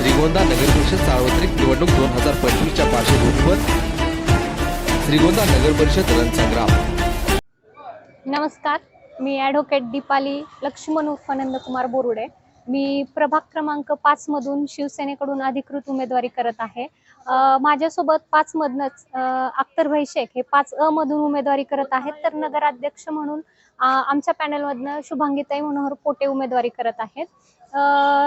श्रीगोंदा नगरपरिषद सार्वत्रिक निवडणूक दोन हजार पंचवीसच्या पार्श्वभूमीवर श्रीगोंदा नगरपरिषद रणसंग्राम नमस्कार मी ॲडव्होकेट दीपाली लक्ष्मण उर्फ नंदकुमार बोरुडे. मी प्रभाग क्रमांक पाचमधून शिवसेनेकडून अधिकृत उमेदवारी करत आहे. माझ्यासोबत माझ्यासोबत पाचमधनंच अख्तर भाई शेख हे पाच अ मधून उमेदवारी करत आहेत. तर नगराध्यक्ष म्हणून आमच्या पॅनलमधनं शुभांगीताई मनोहर पोटे उमेदवारी करत आहेत.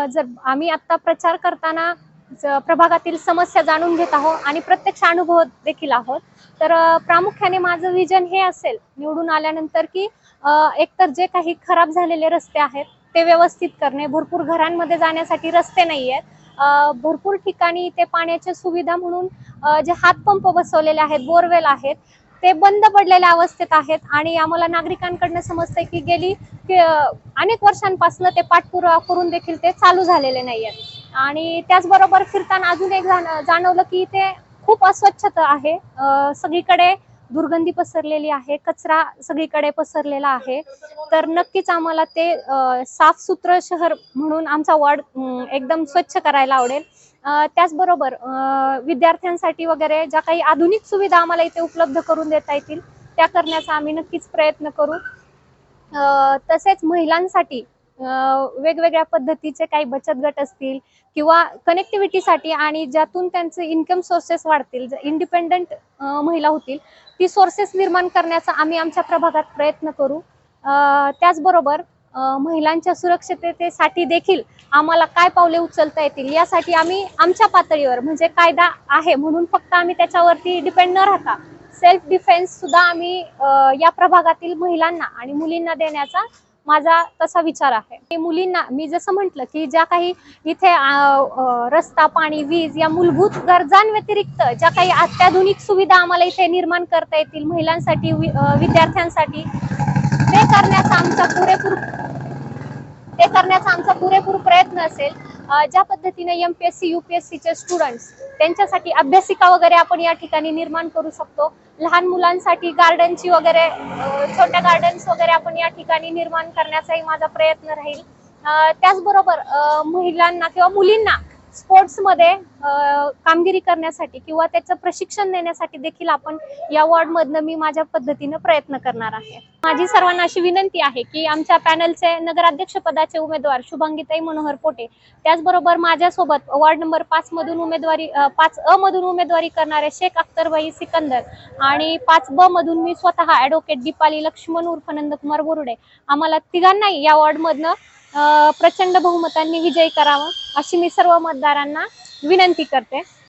जर आम्ही आत्ता प्रचार करताना ज- प्रभागातील समस्या जाणून घेत आहोत आणि प्रत्यक्ष अनुभव देखील आहोत तर प्रामुख्याने माझं विजन हे असेल निवडून आल्यानंतर की एकतर जे काही खराब झालेले रस्ते आहेत ते व्यवस्थित करणे भरपूर घरांमध्ये जाण्यासाठी रस्ते नाही आहेत भरपूर ठिकाणी ते पाण्याच्या सुविधा म्हणून जे हातपंप बसवलेले आहेत बोरवेल आहेत ते बंद पडलेल्या अवस्थेत आहेत. आणि आम्हाला नागरिकांकडनं समजतंय की गेली की, अनेक वर्षांपासून ते पाठपुरावा करून देखील ते चालू झालेले नाही आहेत आणि त्याचबरोबर फिरताना अजून एक जाणवलं की ते खूप अस्वच्छता आहे. सगळीकडे दुर्गंधी पसरलेली आहे कचरा सगळीकडे पसरलेला आहे. तर नक्कीच आम्हाला ते साफसुत्र शहर म्हणून आमचा वॉर्ड एकदम स्वच्छ करायला आवडेल. त्याचबरोबर विद्यार्थ्यांसाठी वगैरे ज्या काही आधुनिक सुविधा आम्हाला इथे उपलब्ध करून देता येतील त्या करण्याचा आम्ही नक्कीच प्रयत्न करू. तसेच महिलांसाठी वेगवेगळ्या पद्धतीचे काही बचत गट असतील किंवा कनेक्टिव्हिटीसाठी आणि ज्यातून त्यांचे इन्कम सोर्सेस वाढतील इंडिपेंडंट महिला होतील ती सोर्सेस निर्माण करण्याचा आम्ही आमच्या प्रभागात प्रयत्न करू. त्याचबरोबर महिलांच्या सुरक्षिततेसाठी देखील आम्हाला काय पावले उचलता येतील यासाठी आम्ही आमच्या पातळीवर म्हणजे कायदा आहे म्हणून फक्त आम्ही त्याच्यावरती डिपेंड न राहता सेल्फ डिफेन्स सुद्धा आम्ही या प्रभागातील महिलांना आणि मुलींना देण्याचा माझा तसा विचार आहे. मुलींना मी जसं म्हटलं की ज्या काही इथे रस्ता पाणी वीज या मूलभूत गरजांव्यतिरिक्त ज्या काही अत्याधुनिक सुविधा आम्हाला इथे निर्माण करता येतील महिलांसाठी वि- विद्यार्थ्यांसाठी ते करण्याचा आमचा पुरेपूर ते करण्याचा आमचा पुरेपूर प्रयत्न असेल ज्या पद्धतीने M P S C U P S सीचे स्टुडंट्स त्यांच्यासाठी अभ्यासिका वगैरे आपण या ठिकाणी निर्माण करू शकतो. लहान मुलांसाठी गार्डनची वगैरे छोट्या गार्डन्स वगैरे आपण या ठिकाणी निर्माण करण्याचाही माझा प्रयत्न राहील. त्याचबरोबर महिलांना किंवा मुलींना स्पोर्ट्समध्ये कामगिरी करण्यासाठी किंवा त्याचं प्रशिक्षण देण्यासाठी देखील आपण या वॉर्डमधनं मी माझ्या पद्धतीनं प्रयत्न करणार आहे. माझी सर्वांना अशी विनंती आहे की आमच्या पॅनलचे नगराध्यक्ष पदाचे उमेदवार शुभांगीताई मनोहर पोटे त्याचबरोबर माझ्यासोबत वॉर्ड नंबर पाच मधून उमेदवारी पाच अ मधून उमेदवारी करणारे शेख अख्तरबाई सिकंदर आणि पाच ब मधून मी स्वतः ॲडव्होकेट दीपाली लक्ष्मण उर्फ नंदकुमार बोरुडे. आम्हाला तिघांनाही या वॉर्डमधनं प्रचंड बहुमतांनी विजयी करावा अशी मी सर्व मतदारांना विनंती करते.